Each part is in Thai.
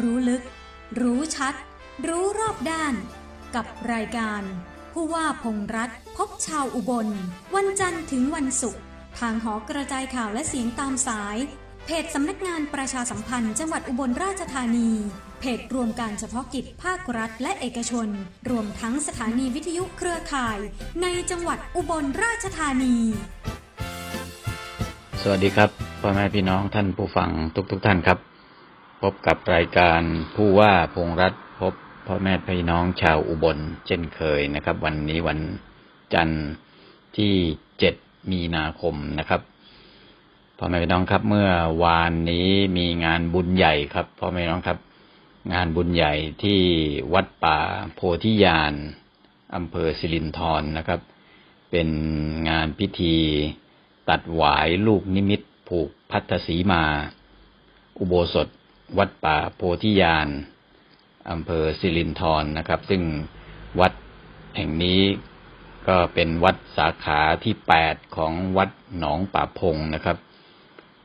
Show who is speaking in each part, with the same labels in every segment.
Speaker 1: รู้ลึก รู้ชัด รู้รอบด้าน กับรายการ ผู้ว่าพงษ์รัฐพบชาวอุบล วันจันทร์ถึงวันศุกร์ทางหอกระจายข่าวและเสียงตามสาย เพจสำนักงานประชาสัมพันธ์จังหวัดอุบลราชธานี เพจรวมการเฉพาะกิจภาครัฐและเอกชน รวมทั้งสถานีวิทยุเครือข่าย ในจังหวัดอุบลราชธานี
Speaker 2: สวัสดีครับพ่อแม่พี่น้องท่านผู้ฟังทุกๆทท่านครับ พบกับรายการผู้ว่าพงษ์รัฐพบพ่อแม่พี่น้องชาวอุบลเช่นเคยนะครับ วันนี้วันจันทร์ที่เจ็ดมีนาคมนะครับพ่อแม่พี่น้องครับ เมื่อวานนี้มีงานบุญใหญ่ครับพ่อแม่พี่น้องครับ งานบุญใหญ่ที่วัดป่าโพธิญาณอำเภอสิรินธรนะครับ เป็นงานพิธีตัดหวายลูกนิมิตผูกพัทธสีมา อุโบสถ วัดป่าโพธิญาณอำเภอสิรินธรนะครับ ซึ่งวัดแห่งนี้ก็เป็นวัดสาขาที่แปดของวัดหนองป่าพงนะครับ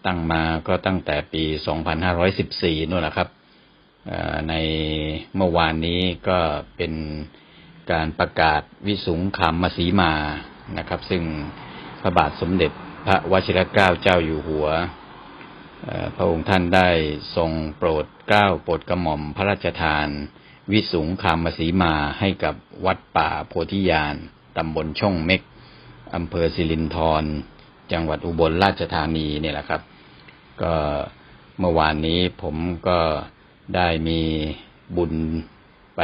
Speaker 2: ตั้งมาก็ตั้งแต่ปี 2514นู่นแหละครับในเมื่อวานนี้ก็เป็นการประกาศวิสุงคามสีมานะครับ ซึ่งพระบาทสมเด็จพระวชิรเกล้าเจ้าอยู่หัว พระองค์ท่านได้ทรงโปรดเกล้าโปรดกระหม่อมพระราชทาน วิสุงคามสีมาให้กับวัดป่าโพธิญาณตำบลช่องเม็กอำเภอสิรินธรจังหวัดอุบลราชธานีเนี่ยแหละครับ ก็เมื่อวานนี้ผมก็ได้มีบุญไป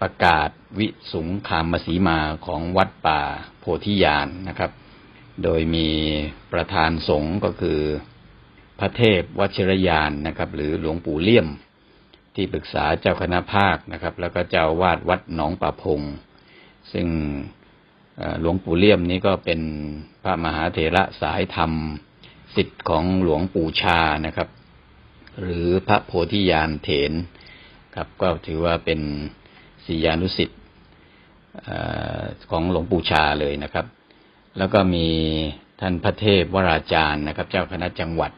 Speaker 2: ประกาศวิสุงคามสีมาของวัดป่าโพธิญาณนะครับ โดยมีประธานสงฆ์ก็คือ พระเทพวชิรยานนะครับ หรือหลวงปู่เลี่ยม ที่ปรึกษาเจ้าคณะภาคนะครับ แล้วก็เจ้าวาดวัดหนองป่าพง ซึ่งหลวงปู่เลี่ยมนี้ก็เป็นพระมหาเถระสายธรรมสิทธิ์ของหลวงปู่ชานะครับ หรือพระโพธิญาณเถนครับ ก็ถือว่าเป็นศิยานุสิทธิ์ของหลวงปู่ชาเลยนะครับ แล้วก็มีท่านพระเทพวราจารย์นะครับ เจ้าคณะจังหวัด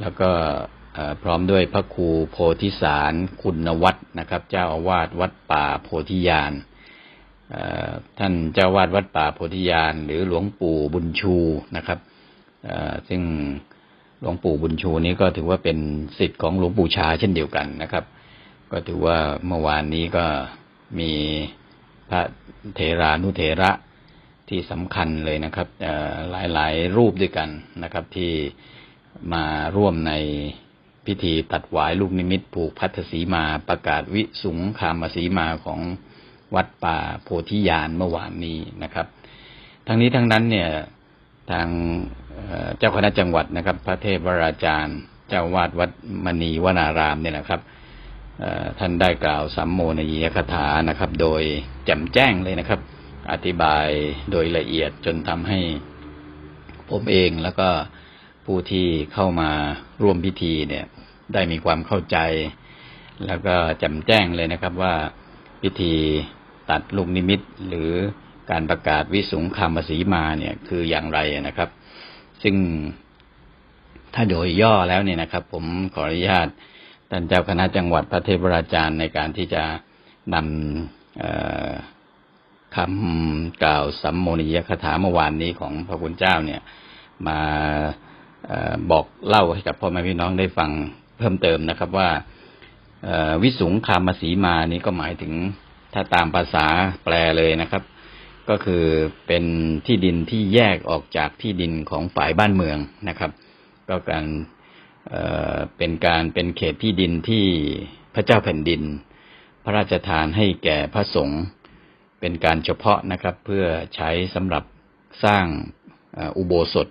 Speaker 2: แล้วก็พร้อมด้วยพระครูโพธิสารคุณวัฒน์นะครับ เจ้าอาวาสวัดป่าโพธิญาณท่านเจ้าวาดวัดป่าโพธิญาณหรือหลวงปู่บุญชูนะครับซึ่งหลวงปู่บุญชูนี้ก็ถือว่าเป็นสิทธิ์ของหลวงปู่ชาเช่นเดียวกันนะครับ ก็ถือว่าเมื่อวานนี้ก็มีพระเถรานุเถระที่สำคัญเลยนะครับหลายๆ รูปด้วยกันนะครับที่ มาร่วมในพิธีตัดหวายลูกนิมิตผูกพัทธสีมาประกาศวิสุงคามสีมาของวัดป่าโพธิญาณเมื่อวานนี้นะครับ ทั้งนี้ทั้งนั้นเนี่ยทางเจ้าคณะจังหวัดนะครับ พระเทพวราจารย์ เจ้าวาดวัดมณีวนารามเนี่ยนะครับท่านได้กล่าวสัมโมนยียคถานะครับ โดยแจ่มแจ้งเลยนะครับ อธิบายโดยละเอียดจนทำให้ผมเองแล้วก็ ผู้ที่เข้ามาร่วมพิธีเนี่ยได้มีความเข้าใจ แล้วก็แจ่มแจ้งเลยนะครับว่าพิธีตัดลูกนิมิตหรือการประกาศวิสุงคามสีมาเนี่ยคืออย่างไรนะครับ ซึ่งถ้าโดยย่อแล้วเนี่ยนะครับ ผมขออนุญาตท่านเจ้าคณะจังหวัดพระเทพราจารย์ในการที่จะนำคำกล่าวสัมโมนิยคถาเมื่อวานนี้ของพระคุณเจ้าเนี่ยมา บอกเล่าให้กับพ่อแม่พี่น้องได้ฟังเพิ่มเติมนะครับว่าวิสุงคามสีมานี้ก็หมายถึงถ้าตามภาษาแปลเลยนะครับ ก็คือเป็นที่ดินที่แยกออกจากที่ดินของฝ่ายบ้านเมืองนะครับ ก็การเเป็นการเป็นเขตที่ดินที่พระเจ้าแผ่นดิน พระราชทานให้แก่พระสงฆ์เป็นการเฉพาะนะครับ เพื่อใช้สำหรับสร้างอ,อุโบสถ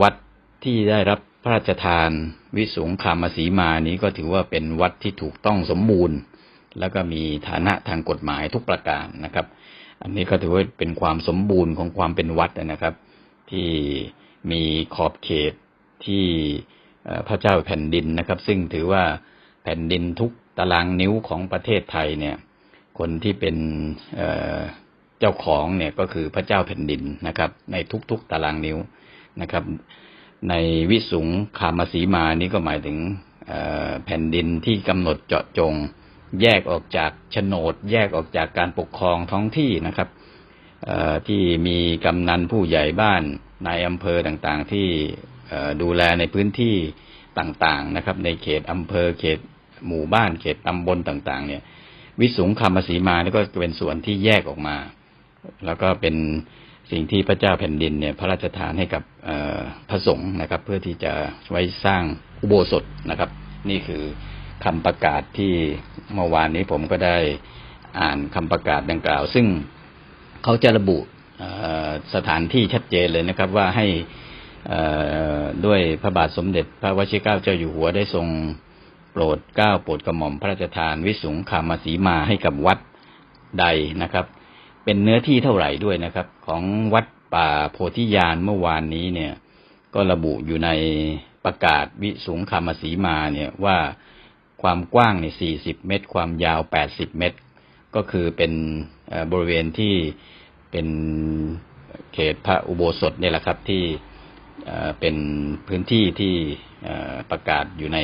Speaker 2: วัดที่ได้รับพระราชทานวิสุงคามสีมานี้ก็ถือว่าเป็นวัดที่ถูกต้องสมบูรณ์ แล้วก็มีฐานะทางกฎหมายทุกประการนะครับ อันนี้ก็ถือว่าเป็นความสมบูรณ์ของความเป็นวัดนะครับ ที่มีขอบเขตที่พระเจ้าแผ่นดินนะครับ ซึ่งถือว่าแผ่นดินทุกตารางนิ้วของประเทศไทยเนี่ย คนที่เป็นเจ้าของเนี่ยก็คือพระเจ้าแผ่นดินนะครับ ในทุกๆตารางนิ้ว นะครับ ในวิสุงคามสีมานี้ก็หมายถึงแผ่นดินที่กำหนดเจาะจง แยกออกจากโฉนด แยกออกจากการปกครองท้องที่นะครับที่มีกำนันผู้ใหญ่บ้านนายอำเภอต่างๆ ที่ดูแลในพื้นที่ต่างๆนะครับ ในเขตอำเภอเขตหมู่บ้านเขตตำบลต่าง ๆ เนี่ย วิสุงคามสีมานี่ก็เป็นส่วนที่แยกออกมา แล้วก็เป็น สิ่งที่พระเจ้าแผ่นดินเนี่ยพระราชทานให้กับพระสงฆ์นะครับ เพื่อที่จะไว้สร้างอุโบสถนะครับ นี่คือคำประกาศที่เมื่อวานนี้ผมก็ได้อ่านคำประกาศดังกล่าว ซึ่งเขาจะระบุสถานที่ชัดเจนเลยนะครับ ว่าให้ด้วยพระบาทสมเด็จ พระวชิรเกล้าเจ้าอยู่หัวได้ทรงโปรดเกล้าโปรดกระหม่อมพระราชทานวิสุงคามสีมาให้กับวัดใดนะครับ เป็นเนื้อที่เท่าไหร่ด้วยนะครับ ของวัดป่าโพธิญาณเมื่อวานนี้เนี่ย ก็ระบุอยู่ในประกาศวิสุงคามสีมาเนี่ยว่าความกว้างเนี่ย40เมตร ความยาว80เมตร ก็คือเป็นบริเวณที่เป็นเขตพระอุโบสถเนี่ยแหละครับที่เป็นพื้นที่ที่ประกาศอยู่ใน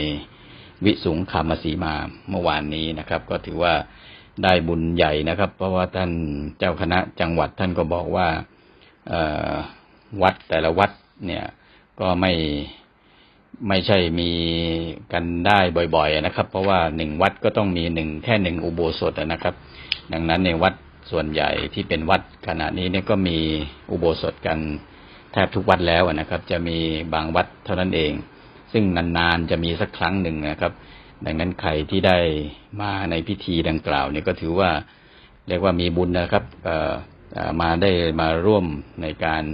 Speaker 2: วิสุงคามสีมาเมื่อวานนี้นะครับ ก็ถือว่า ได้บุญใหญ่นะครับ เพราะว่าท่านเจ้าคณะจังหวัดท่านก็บอกว่าวัดแต่ละวัดเนี่ยก็ไม่ไม่ใช่มีกันได้บ่อย ๆ นะครับ เพราะว่าหนึ่งวัดก็ต้องมีหนึ่งแค่หนึ่งอุโบสถนะครับ ดังนั้นในวัดส่วนใหญ่ที่เป็นวัดขณะนี้เนี่ยก็มีอุโบสถกันแทบทุกวัดแล้วนะครับ จะมีบางวัดเท่านั้นเอง ซึ่งนานๆจะมีสักครั้งหนึ่งนะครับ ดังนั้นใครที่ได้มาในพิธีดังกล่าวเนี่ยก็ถือว่าเรียกว่ามีบุญนะครับมาได้มาร่วมในการ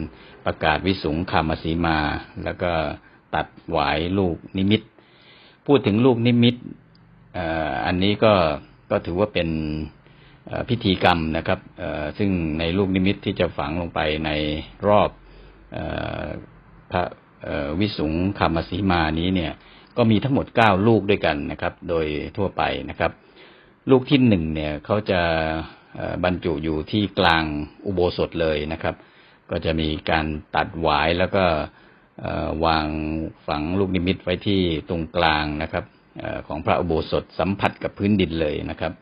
Speaker 2: ประกาศวิสุงคามสีมา แล้วก็ตัดหวายลูกนิมิต พูดถึงลูกนิมิตอันนี้ก็ก็ถือว่าเป็นพิธีกรรมนะครับซึ่งในลูกนิมิตที่จะฝังลงไปในรอบอพระวิสุงคามสีมานี้เนี่ย ก็มีทั้งหมดเก้าลูกด้วยกันนะครับ โดยทั่วไปนะครับ ลูกที่หนึ่งเนี่ยเขาจะบรรจุอยู่ที่กลางอุโบสถเลยนะครับ ก็จะมีการตัดหวายแล้วก็วางฝังลูกนิมิตไว้ที่ตรงกลางนะครับของพระอุโบสถสัมผัสกับพื้นดินเลยนะครับ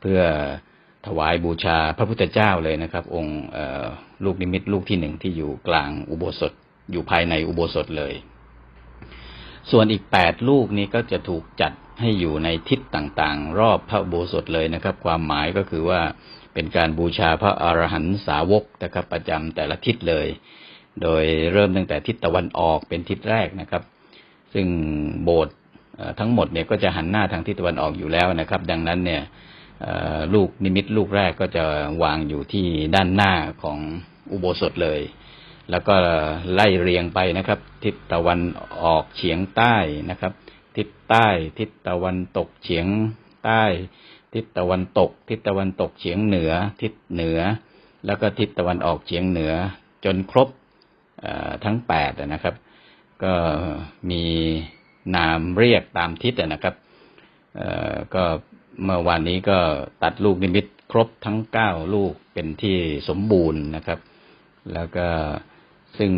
Speaker 2: เพื่อถวายบูชาพระพุทธเจ้าเลยนะครับ องค์ลูกนิมิตลูกที่หนึ่งที่อยู่กลางอุโบสถอยู่ภายในอุโบสถเลย ส่วนอีกแปดลูกนี้ก็จะถูกจัดให้อยู่ในทิศต่างๆ รอบพระโบสถเลยนะครับ ความหมายก็คือว่าเป็นการบูชาพระอรหันตสาวกนะครับ ประจำแต่ละทิศเลย โดยเริ่มตั้งแต่ทิศตะวันออกเป็นทิศแรกนะครับ ซึ่งโบสถ์ทั้งหมดเนี่ยก็จะหันหน้าทางทิศตะวันออกอยู่แล้วนะครับ ดังนั้นเนี่ยลูกนิมิตลูกแรกก็จะวางอยู่ที่ด้านหน้าของอุโบสถเลย แล้วก็ไล่เรียงไปนะครับ ทิศตะวันออกเฉียงใต้นะครับ ทิศใต้ ทิศตะวันตกเฉียงใต้ ทิศตะวันตก ทิศตะวันตกเฉียงเหนือ ทิศเหนือ แล้วก็ทิศตะวันออกเฉียงเหนือ จนครบทั้งแปดนะครับ ก็มีนามเรียกตามทิศนะครับก็เมื่อวานนี้ก็ตัดลูกนิมิตครบทั้งเก้าลูกเป็นที่สมบูรณ์นะครับ แล้วก็ ซึ่ง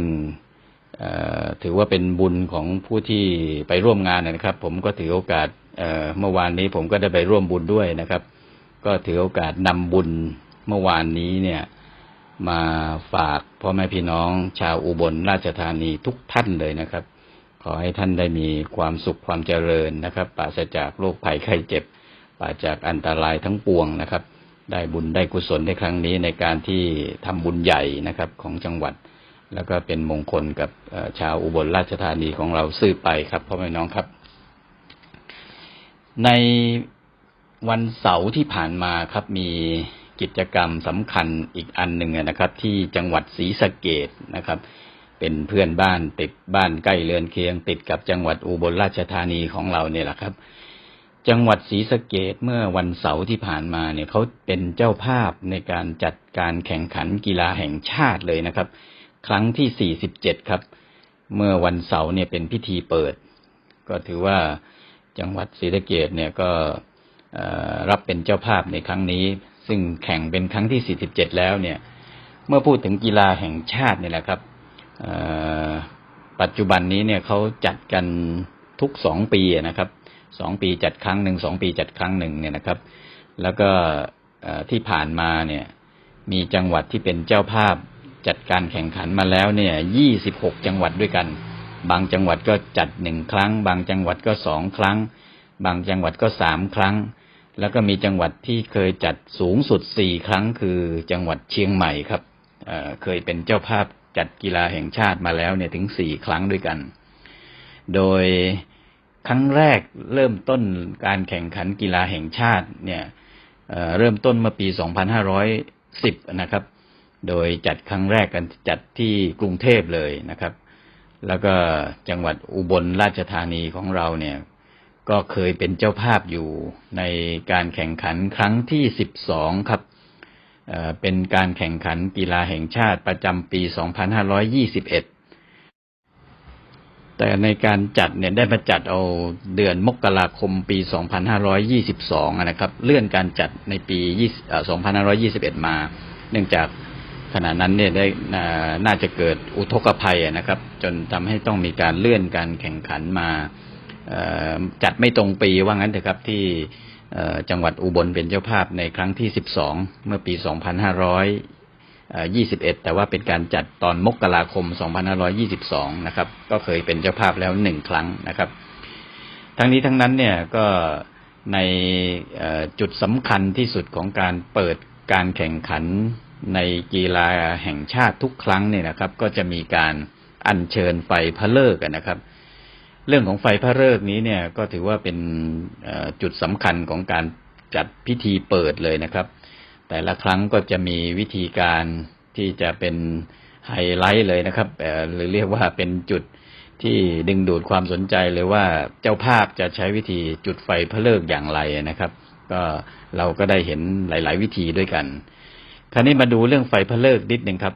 Speaker 2: ถือว่าเป็นบุญของผู้ที่ไปร่วมงานนะครับ ผมก็ถือโอกาสเมื่อวานนี้ผมก็ได้ไปร่วมบุญด้วยนะครับ ก็ถือโอกาสนำบุญเมื่อวานนี้เนี่ยมาฝากพ่อแม่พี่น้องชาวอุบลราชธานีทุกท่านเลยนะครับ ขอให้ท่านได้มีความสุขความเจริญนะครับปราศจากโรคภัยไข้เจ็บปราศจากอันตรายทั้งปวงนะครับ ได้บุญได้กุศลในครั้งนี้ในการที่ทำบุญใหญ่นะครับของจังหวัด แล้วก็เป็นมงคลกับชาวอุบลราชธานีของเราซื้อไปครับพ่อแม่น้องครับ ในวันเสาร์ที่ผ่านมาครับมีกิจกรรมสำคัญอีกอันหนึ่งนะครับ ที่จังหวัดศรีสะเกดนะครับ เป็นเพื่อนบ้านติดบ้านใกล้เรือนเคียง ติดกับจังหวัดอุบลราชธานีของเราเนี่ยแหละครับ จังหวัดศรีสะเกดเมื่อวันเสาร์ที่ผ่านมาเนี่ยเขาเป็นเจ้าภาพในการจัดการแข่งขันกีฬาแห่งชาติเลยนะครับ ครั้งที่ 47 ครับ เมื่อวันเสาร์เนี่ยเป็นพิธีเปิด ก็ถือว่าจังหวัดศรีสะเกดเนี่ยก็รับเป็นเจ้าภาพในครั้งนี้ ซึ่งแข่งเป็นครั้งที่ 47 แล้วเนี่ย เมื่อพูดถึงกีฬาแห่งชาติเนี่ยแหละครับปัจจุบันนี้เนี่ยเขาจัดกันทุกสองปีนะครับสองปีจัดครั้งหนึ่งสองปีจัดครั้งหนึ่งเนี่ยนะครับ แล้วก็ที่ผ่านมาเนี่ยมีจังหวัดที่เป็นเจ้าภาพ จัดการแข่งขันมาแล้วเนี่ยยี่สิบหกจังหวัดด้วยกัน บางจังหวัดก็จัดหนึ่งครั้ง บางจังหวัดก็สองครั้ง บางจังหวัดก็สามครั้ง แล้วก็มีจังหวัดที่เคยจัดสูงสุดสี่ครั้งคือจังหวัดเชียงใหม่ครับเเคยเป็นเจ้าภาพจัดกีฬาแห่งชาติมาแล้วเนี่ยถึงสี่ครั้งด้วยกัน โดยครั้งแรกเริ่มต้นการแข่งขันกีฬาแห่งชาติเนี่ยเเริ่มต้นเมื่อปี 2510 นะครับ โดยจัดครั้งแรกกันจัดที่กรุงเทพเลยนะครับ แล้วก็จังหวัดอุบลราชธานีของเราเนี่ย ก็เคยเป็นเจ้าภาพอยู่ในการแข่งขันครั้งที่12ครับเอ่อเป็นการแข่งขันกีฬาแห่งชาติประจำปี 2521 แต่ในการจัดเนี่ยได้มาจัดเอาเดือนมกราคมปี 2522 นะครับ เลื่อนการจัดในปี20เอ่อ2521 มา เนื่องจาก ขณะนั้นเนี่ยได้น่าจะเกิดอุทกภัยนะครับ จนทำให้ต้องมีการเลื่อนการแข่งขันมาจัดไม่ตรงปีว่างั้นเถอะครับที่จังหวัดอุบลเป็นเจ้าภาพในครั้งที่ 12 เมื่อปี 2521 แต่ว่าเป็นการจัดตอนมกราคม 2522 นะครับ ก็เคยเป็นเจ้าภาพแล้วหนึ่งครั้งนะครับ ทั้งนี้ทั้งนั้นเนี่ยก็ในจุดสำคัญที่สุดของการเปิดการแข่งขัน ในกีฬาแห่งชาติทุกครั้งเนี่ยนะครับ ก็จะมีการอัญเชิญไฟพระเลิกนะครับ เรื่องของไฟพระเลิกนี้เนี่ยก็ถือว่าเป็นจุดสำคัญของการจัดพิธีเปิดเลยนะครับ แต่ละครั้งก็จะมีวิธีการที่จะเป็นไฮไลท์เลยนะครับหรือเรียกว่าเป็นจุดที่ดึงดูดความสนใจเลยว่าเจ้าภาพจะใช้วิธีจุดไฟพระเลิกอย่างไรนะครับ ก็เราก็ได้เห็นหลาย ๆ วิธีด้วยกัน คราวนี้มาดูเรื่องไฟพระเลิกนิดหนึ่งครับ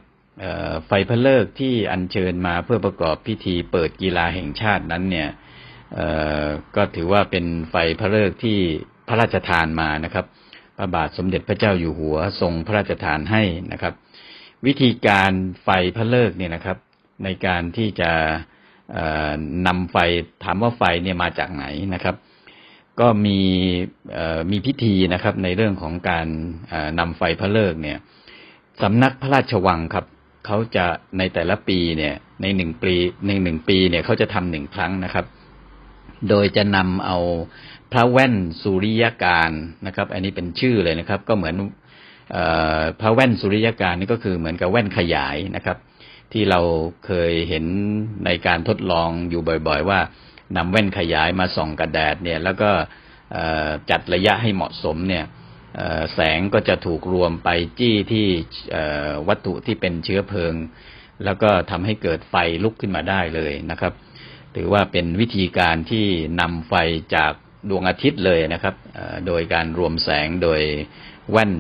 Speaker 2: ไฟพระเลิกที่อัญเชิญมาเพื่อประกอบพิธีเปิดกีฬาแห่งชาตินั้นเนี่ยก็ถือว่าเป็นไฟพระเลิกที่พระราชทานมานะครับ พระบาทสมเด็จพระเจ้าอยู่หัวทรงพระราชทานให้นะครับ วิธีการไฟพระเลิกเนี่ยนะครับ ในการที่จะนำไฟถามว่าไฟเนี่ยมาจากไหนนะครับ ก็มีมีพิธีนะครับในเรื่องของการนำไฟพระเลิกเนี่ยสำนักพระราชวังครับเขาจะในแต่ละปีเนี่ยในหนึ่งปีในหนึ่งปีเนี่ยเขาจะทำหนึ่งครั้งนะครับ โดยจะนำเอาพระแว่นสุริยการนะครับ อันนี้เป็นชื่อเลยนะครับ ก็เหมือนอพระแว่นสุริยการนี่ก็คือเหมือนกับแว่นขยายนะครับ ที่เราเคยเห็นในการทดลองอยู่บ่อย ๆ ว่า นำแว่นขยายมาส่องกระแดดเนี่ย แล้วก็จัดระยะให้เหมาะสมเนี่ยแสงก็จะถูกรวมไปจี้ที่วัตถุที่เป็นเชื้อเพลิง แล้วก็ทำให้เกิดไฟลุกขึ้นมาได้เลยนะครับ ถือว่าเป็นวิธีการที่นำไฟจากดวงอาทิตย์เลยนะครับโดยการรวมแสงโดยแว่น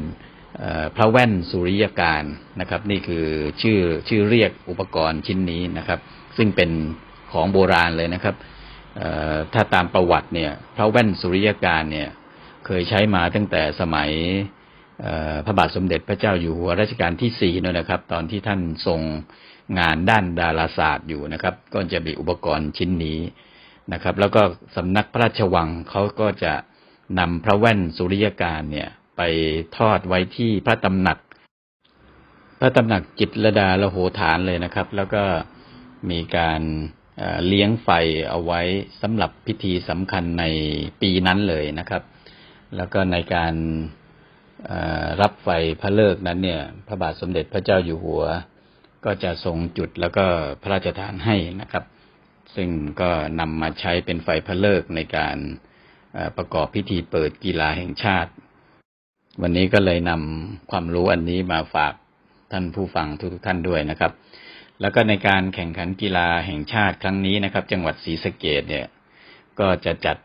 Speaker 2: พระแว่นสุริยการนะครับ นี่คือชื่อชื่อเรียกอุปกรณ์ชิ้นนี้นะครับ ซึ่งเป็นของโบราณเลยนะครับ ถ้าตามประวัติเนี่ย พระแว่นสุริยการเนี่ย เคยใช้มาตั้งแต่สมัยพระบาทสมเด็จพระเจ้าอยู่หัวรัชกาลที่สี่นั่นนะครับ ตอนที่ท่านทรงงานด้านดาราศาสตร์อยู่นะครับ ก็จะมีอุปกรณ์ชิ้นนี้นะครับ แล้วก็สำนักพระราชวังเขาก็จะนำพระแว่นสุริยการเนี่ย ไปทอดไว้ที่พระตำหนัก พระตำหนักจิตรดาละโหฐานเลยนะครับ แล้วก็มีการ เลี้ยงไฟเอาไว้สำหรับพิธีสำคัญในปีนั้นเลยนะครับ แล้วก็ในการรับไฟพระเลิกนั้นเนี่ย พระบาทสมเด็จพระเจ้าอยู่หัว ก็จะทรงจุดแล้วก็พระราชทานให้นะครับ ซึ่งก็นำมาใช้เป็นไฟพระเลิกในการประกอบพิธีเปิดกีฬาแห่งชาติ วันนี้ก็เลยนำความรู้อันนี้มาฝากท่านผู้ฟังทุกๆท่านด้วยนะครับ แล้วก็ในการแข่งขันกีฬาแห่งชาติครั้งนี้นะครับ จังหวัดศรีสะเกดเนี่ย ก็จะจัด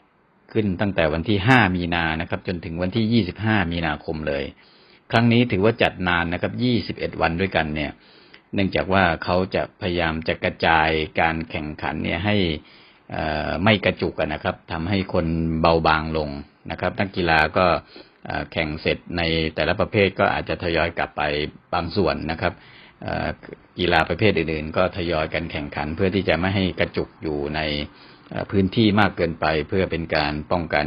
Speaker 2: ขึ้นตั้งแต่วันที่ 5 มีนานะครับ จนถึงวันที่ 25 มีนาคมเลย ครั้งนี้ถือว่าจัดนานนะครับ 21 วันด้วยกันเนี่ย เนื่องจากว่าเขาจะพยายามจะกระจายการแข่งขันเนี่ยให้อ่อไม่กระจุกนะครับทำให้คนเบาบางลงนะครับนักกีฬาก็แข่งเสร็จในแต่ละประเภทก็อาจจะทยอยกลับไปบางส่วนนะครับ กีฬาประเภทอื่นๆ ก็ทยอยกันแข่งขัน เพื่อที่จะไม่ให้กระจุกอยู่ในพื้นที่มากเกินไปเพื่อเป็นการป้องกัน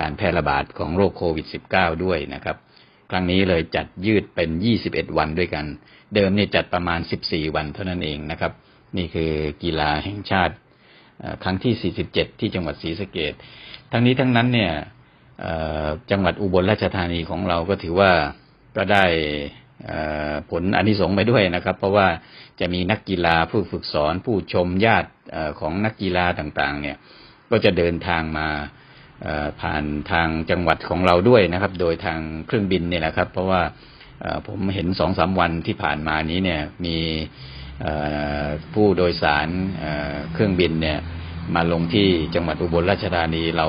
Speaker 2: การแพร่ระบาดของโรคโควิด -19 ด้วยนะครับ ครั้งนี้เลยจัดยืดเป็น 21 วันด้วยกัน เดิมเนี่ยจัดประมาณ 14 วันเท่านั้นเองนะครับ นี่คือกีฬาแห่งชาติครั้งที่ 47 ที่จังหวัดศรีสะเกดทั้งนี้ทั้งนั้นเนี่ยจังหวัดอุบลราชธานีของเราก็ถือว่าก็ได้ ผลอนิสงส์ไปด้วยนะครับ เพราะว่าจะมีนักกีฬาผู้ฝึกสอนผู้ชมญาติของนักกีฬาต่างๆ เนี่ย ก็จะเดินทางมาผ่านทางจังหวัดของเราด้วยนะครับ โดยทางเครื่องบินเนี่ยนะครับ เพราะว่าผมเห็นสองสามวันที่ผ่านมานี้เนี่ยมีผู้โดยสารเครื่องบินเนี่ย มาลงที่จังหวัดอุบลราชธานีเรา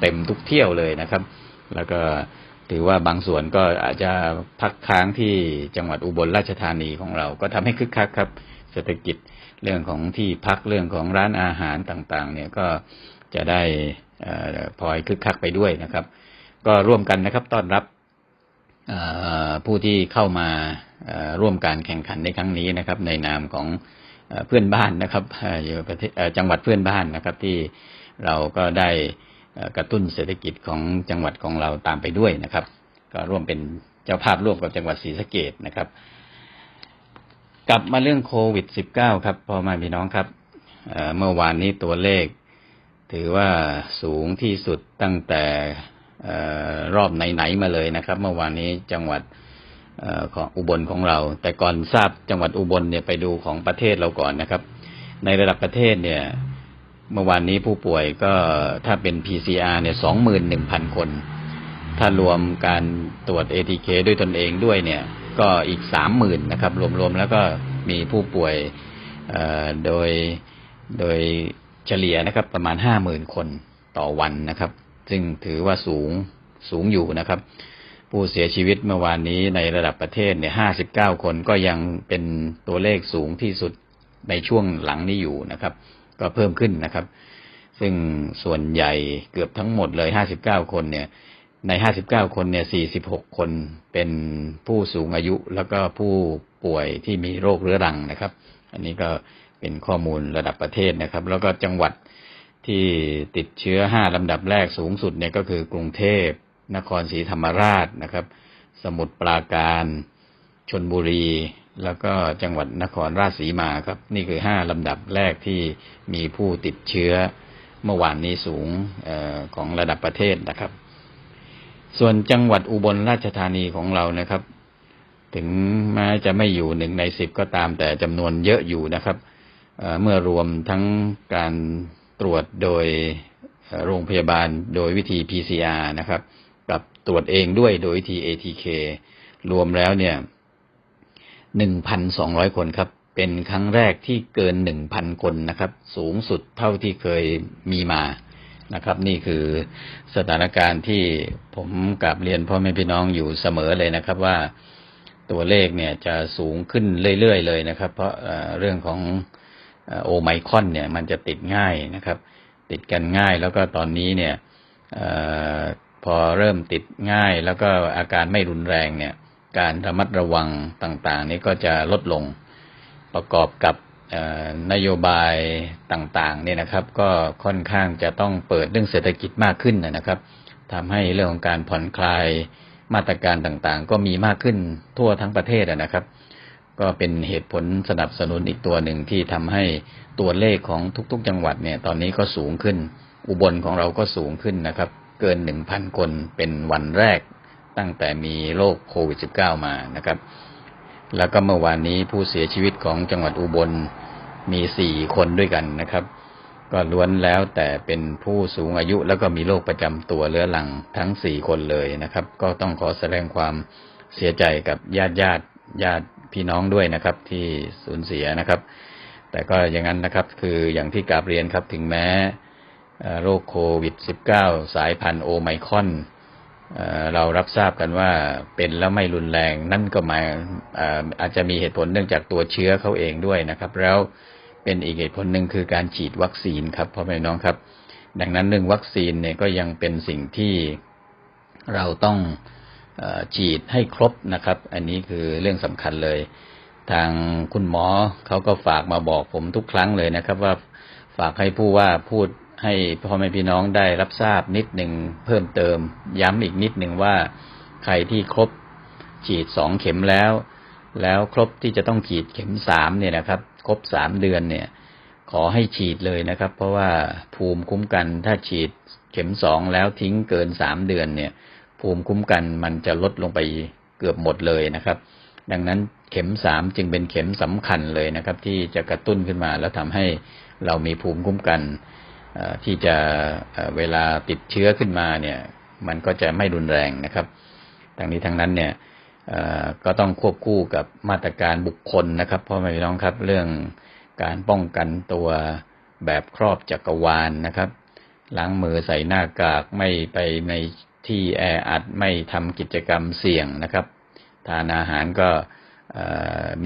Speaker 2: เต็มทุกเที่ยวเลยนะครับ แล้วก็ ถือว่าบางส่วนก็อาจจะพักค้างที่จังหวัดอุบลราชธานีของเรา ก็ทำให้คึกคักครับ เศรษฐกิจเรื่องของที่พักเรื่องของร้านอาหารต่างๆ เนี่ยก็จะได้พลอยคึกคักไปด้วยนะครับ ก็ร่วมกันนะครับต้อนรับผู้ที่เข้ามาร่วมการแข่งขันในครั้งนี้นะครับ ในนามของเพื่อนบ้านนะครับอยู่ประเทศจังหวัดเพื่อนบ้านนะครับที่เราก็ได้ กระตุ้นเศรษฐกิจของจังหวัดของเราตามไปด้วยนะครับ ก็ร่วมเป็นเจ้าภาพร่วมกับจังหวัดศรีสะเกดนะครับ กลับมาเรื่องโควิด -19 ครับพ่อแม่พี่น้องครับเเมื่อวานนี้ตัวเลข ถือว่าสูงที่สุดตั้งแต่อรอบไหนๆมาเลยนะครับ เมื่อวานนี้จังหวัดของอุบลของเรา แต่ก่อนทราบจังหวัดอุบลเนี่ยไปดูของประเทศเราก่อนนะครับ ในระดับประเทศเนี่ย เมื่อวานนี้ผู้ป่วยก็ถ้าเป็น PCR เนี่ยสองหมื่นหนึ่งพันคน ถ้ารวมการตรวจ ATK ด้วยตนเองด้วยเนี่ย ก็อีกสามหมื่นนะครับ รวมๆแล้วก็มีผู้ป่วยเอ่อโดยโดยเฉลี่ยนะครับ ประมาณห้าหมื่นคนต่อวันนะครับ ซึ่งถือว่าสูงสูงอยู่นะครับ ผู้เสียชีวิตเมื่อวานนี้ในระดับประเทศเนี่ยห้าสิบเก้าคนก็ยังเป็นตัวเลขสูงที่สุดในช่วงหลังนี้อยู่นะครับ ก็เพิ่มขึ้นนะครับ ซึ่งส่วนใหญ่เกือบทั้งหมดเลยห้าสิบเก้าคนเนี่ย ใน 59 คนเนี่ย 46 คนเป็นผู้สูงอายุแล้วก็ผู้ป่วยที่มีโรคเรื้อรังนะครับ อันนี้ก็เป็นข้อมูลระดับประเทศนะครับ แล้วก็จังหวัดที่ติดเชื้อ 5 ลำดับแรกสูงสุดเนี่ยก็คือกรุงเทพ นครศรีธรรมราชนะครับ สมุทรปราการชนบุรี แล้วก็จังหวัดนครราชสีมาครับ นี่คือ5ลำดับแรกที่มีผู้ติดเชื้อเมื่อวานนี้สูงออของระดับประเทศนะครับ ส่วนจังหวัดอุบลราชธานีของเรานะครับ ถึงแม้จะไม่อยู่หนึ่งในสิบก็ตามแต่จำนวนเยอะอยู่นะครับเเมื่อรวมทั้งการตรวจโดยโรงพยาบาลโดยวิธี PCR นะครับ กับตรวจเองด้วยโดยวิธี ATK รวมแล้วเนี่ย 1,200คนครับ เป็นครั้งแรกที่เกิน1,000คนนะครับ สูงสุดเท่าที่เคยมีมานะครับ นี่คือสถานการณ์ที่ผมกลับเรียนพ่อแม่พี่น้องอยู่เสมอเลยนะครับว่าตัวเลขเนี่ยจะสูงขึ้นเรื่อย ๆ เลยนะครับ เพราะเรื่องของโอไมคอนเนี่ย มันจะติดง่ายนะครับ ติดกันง่ายแล้วก็ตอนนี้เนี่ยอพอเริ่มติดง่ายแล้วก็อาการไม่รุนแรงเนี่ย การระมัดระวังต่างๆ นี้ก็จะลดลงประกอบกับนโยบายต่างๆเนี่ยนะครับ ก็ค่อนข้างจะต้องเปิดเรื่องเศรษฐกิจมากขึ้นนะครับทำให้เรื่องของการผ่อนคลายมาตรการต่างๆ ก็มีมากขึ้นทั่วทั้งประเทศนะครับ ก็เป็นเหตุผลสนับสนุนอีกตัวหนึ่งที่ทำให้ตัวเลขของทุกๆ จังหวัดเนี่ย ตอนนี้ก็สูงขึ้น อุบลของเราก็สูงขึ้นนะครับ เกินหนึ่งพันคนเป็นวันแรก ตั้งแต่มีโรคโควิด -19 มานะครับ แล้วก็เมื่อวานนี้ผู้เสียชีวิตของจังหวัดอุบลมีสี่คนด้วยกันนะครับ ก็ล้วนแล้วแต่เป็นผู้สูงอายุแล้วก็มีโรคประจำตัวเรื้อรังทั้งสี่คนเลยนะครับ ก็ต้องขอแสดงความเสียใจกับญาติญาติญาติพี่น้องด้วยนะครับ ที่สูญเสียนะครับ แต่ก็อย่างนั้นนะครับ คืออย่างที่กาบเรียนครับถึงแม้โรคโควิด -19 สายพันธุ์โอไมคอน เรารับทราบกันว่าเป็นแล้วไม่รุนแรง นั่นก็หมายอาจจะมีเหตุผลเนื่องจากตัวเชื้อเขาเองด้วยนะครับ แล้วเป็นอีกเหตุผลหนึ่งคือการฉีดวัคซีนครับพ่อแม่น้องครับ ดังนั้นเรื่องวัคซีนเนี่ยก็ยังเป็นสิ่งที่เราต้องอฉีดให้ครบนะครับ อันนี้คือเรื่องสำคัญเลย ทางคุณหมอเขาก็ฝากมาบอกผมทุกครั้งเลยนะครับ ว่าฝากให้ผู้ว่าพูด ให้พ่อแม่พี่น้องได้รับทราบนิดหนึ่งเพิ่มเติม ย้ำอีกนิดหนึ่งว่าใครที่ครบฉีดสองเข็มแล้ว แล้วครบที่จะต้องฉีดเข็มสามเนี่ยนะครับ ครบสามเดือนเนี่ย ขอให้ฉีดเลยนะครับ เพราะว่าภูมิคุ้มกันถ้าฉีดเข็มสองแล้วทิ้งเกินสามเดือนเนี่ย ภูมิคุ้มกันมันจะลดลงไปเกือบหมดเลยนะครับ ดังนั้นเข็มสามจึงเป็นเข็มสำคัญเลยนะครับ ที่จะกระตุ้นขึ้นมาแล้วทำให้เรามีภูมิคุ้มกัน ที่จะเวลาติดเชื้อขึ้นมาเนี่ย มันก็จะไม่รุนแรงนะครับทั้งนี้ทั้งนั้นเนี่ยก็ต้องควบคู่กับมาตรการบุคคลนะครับพ่อแม่พี่น้องครับเรื่องการป้องกันตัวแบบครอบจักรวาลนะครับล้างมือใส่หน้ากากไม่ไปในที่แออัดไม่ทำกิจกรรมเสี่ยงนะครับ ทานอาหารก็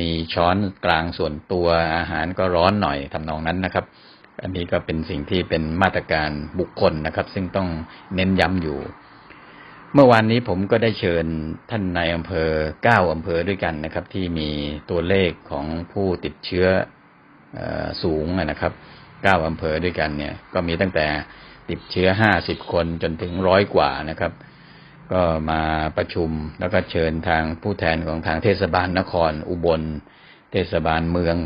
Speaker 2: มีช้อนกลางส่วนตัวอาหารก็ร้อนหน่อยทำนองนั้นนะครับ อันนี้ก็เป็นสิ่งที่เป็นมาตรการบุคคลนะครับ ซึ่งต้องเน้นย้ำอยู่ เมื่อวานนี้ผมก็ได้เชิญท่านนายอำเภอเก้าอำเภอด้วยกันนะครับ ที่มีตัวเลขของผู้ติดเชื้ออสูงนะครับเก้าอำเภอด้วยกันเนี่ย ก็มีตั้งแต่ติดเชื้อห้าสิบคนจนถึงร้อยกว่านะครับ ก็มาประชุมแล้วก็เชิญทางผู้แทนของทางเทศบาลนครอุบล เทศบาลเมือง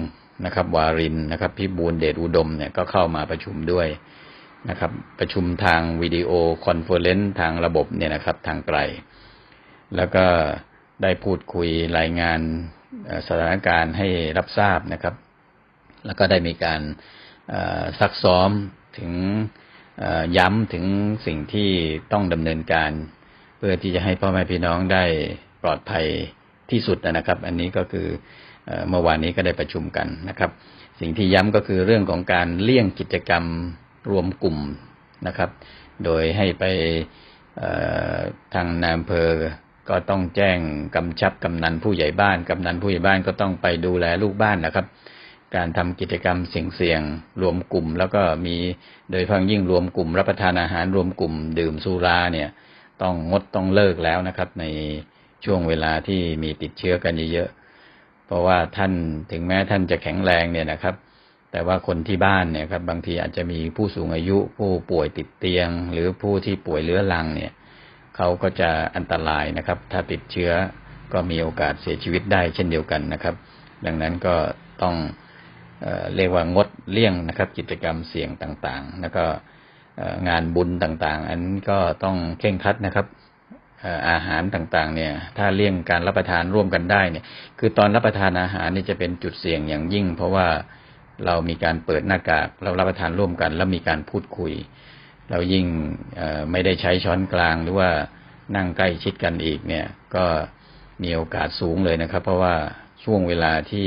Speaker 2: นะครับ วารินนะครับพิบูลเดชอุดมเนี่ยก็เข้ามาประชุมด้วยนะครับ ประชุมทางวิดีโอคอนเฟอเรนซ์ทางระบบเนี่ยนะครับทางไกล แล้วก็ได้พูดคุยรายงานสถานการณ์ให้รับทราบนะครับ แล้วก็ได้มีการซักซ้อมถึงย้ำถึงสิ่งที่ต้องดำเนินการ เพื่อที่จะให้พ่อแม่พี่น้องได้ปลอดภัยที่สุดนะครับ อันนี้ก็คือ เมื่อวานนี้ก็ได้ประชุมกันนะครับ สิ่งที่ย้ำก็คือเรื่องของการเลี่ยงกิจกรรมรวมกลุ่มนะครับ โดยให้ไปทางนายอำเภอก็ต้องแจ้งกำชับกำนันผู้ใหญ่บ้าน กำนันผู้ใหญ่บ้านก็ต้องไปดูแลลูกบ้านนะครับ การทำกิจกรรมเสี่ยงๆรวมกลุ่ม แล้วก็มีโดยเฉพังยิ่งรวมกลุ่ม รับประทานอาหารรวมกลุ่ม ดื่มสุราเนี่ย ต้องงดต้องเลิกแล้วนะครับ ในช่วงเวลาที่มีติดเชื้อกันเยอะๆ เพราะว่าท่านถึงแม้ท่านจะแข็งแรงเนี่ยนะครับ แต่ว่าคนที่บ้านเนี่ยครับ บางทีอาจจะมีผู้สูงอายุผู้ป่วยติดเตียง หรือผู้ที่ป่วยเรื้อรังเนี่ยเขาก็จะอันตรายนะครับ ถ้าติดเชื้อก็มีโอกาสเสียชีวิตได้เช่นเดียวกันนะครับ ดังนั้นก็ต้องเรียกว่างดเลี่ยงนะครับ กิจกรรมเสี่ยงต่างๆ แล้วก็งานบุญต่างๆ อันนี้ก็ต้องเคร่งครัดนะครับ อาหารต่างๆ เนี่ย ถ้าเลี่ยงการรับประทานร่วมกันได้เนี่ย คือตอนรับประทานอาหารนี่จะเป็นจุดเสี่ยงอย่างยิ่ง เพราะว่าเรามีการเปิดหน้ากากเรารับประทานร่วมกัน แล้วมีการพูดคุย เรายิ่งไม่ได้ใช้ช้อนกลางหรือว่านั่งใกล้ชิดกันอีกเนี่ย ก็มีโอกาสสูงเลยนะครับ เพราะว่าช่วงเวลาที่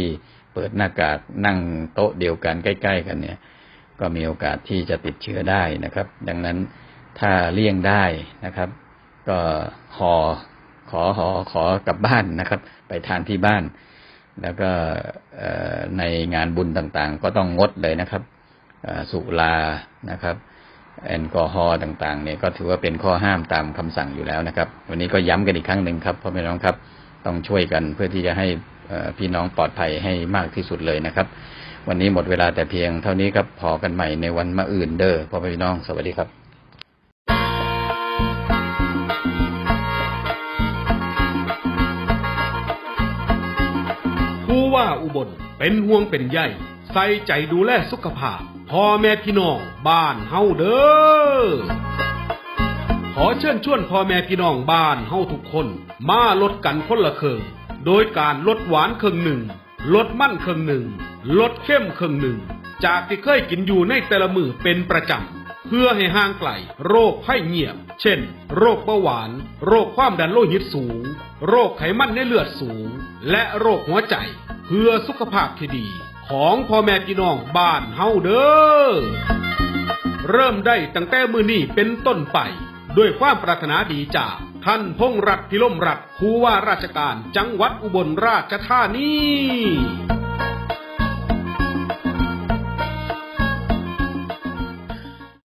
Speaker 2: เปิดหน้ากากนั่งโต๊ะเดียวกันใกล้ ๆ กันเนี่ย ก็มีโอกาสที่จะติดเชื้อได้นะครับ ดังนั้นถ้าเลี่ยงได้นะครับ ก็ขอขอขอขอกลับบ้านนะครับ ไปทานที่บ้าน แล้วก็ในงานบุญต่างๆ ก็ต้องงดเลยนะครับสุรานะครับ แอลกอฮอล์ต่างๆ เนี่ยก็ถือว่าเป็นข้อห้ามตามคำสั่งอยู่แล้วนะครับ วันนี้ก็ย้ำกันอีกครั้งหนึ่งครับพ่อแม่น้องครับต้องช่วยกันเพื่อที่จะให้พี่น้องปลอดภัยให้มากที่สุดเลยนะครับ วันนี้หมดเวลาแต่เพียงเท่านี้ครับพอกันใหม่ในวันมะอื่นเด้อพ่อแม่พี่น้องสวัสดีครับ
Speaker 3: ว่าอุบล เป็นห่วงเป็นใยใส่ใจดูแลสุขภาพพ่อแม่พี่น้องบ้านเฮาเด้อ ขอเชิญชวนพ่อแม่พี่น้องบ้านเฮาทุกคน มาลดกันคนละเครึ่งโดยการลดหวานเครึ่งหนึ่ง ลดมันเครึ่งหนึ่ง ลดเข้มเครึ่งหนึ่ง จากที่เคยกินอยู่ในแต่ละมือเป็นประจำ เพื่อให้ห่างไกลโรคไข้เงียบ เช่น โรคเบาหวาน โรคความดันโลหิตสูง โรคไขมันในเลือดสูง และโรคหัวใจ พื่อสุขภาพที่ดี ของพ่อแม่พี่น้องบ้านเฮาเด้อ เริ่มได้ตั้งแต่มือนี้เป็นต้นไป ด้วยความปรารถนาดีจากท่านพงษ์รัตพิลมรัตผู้ว่าราชการจังหวัดอุบลราชธานี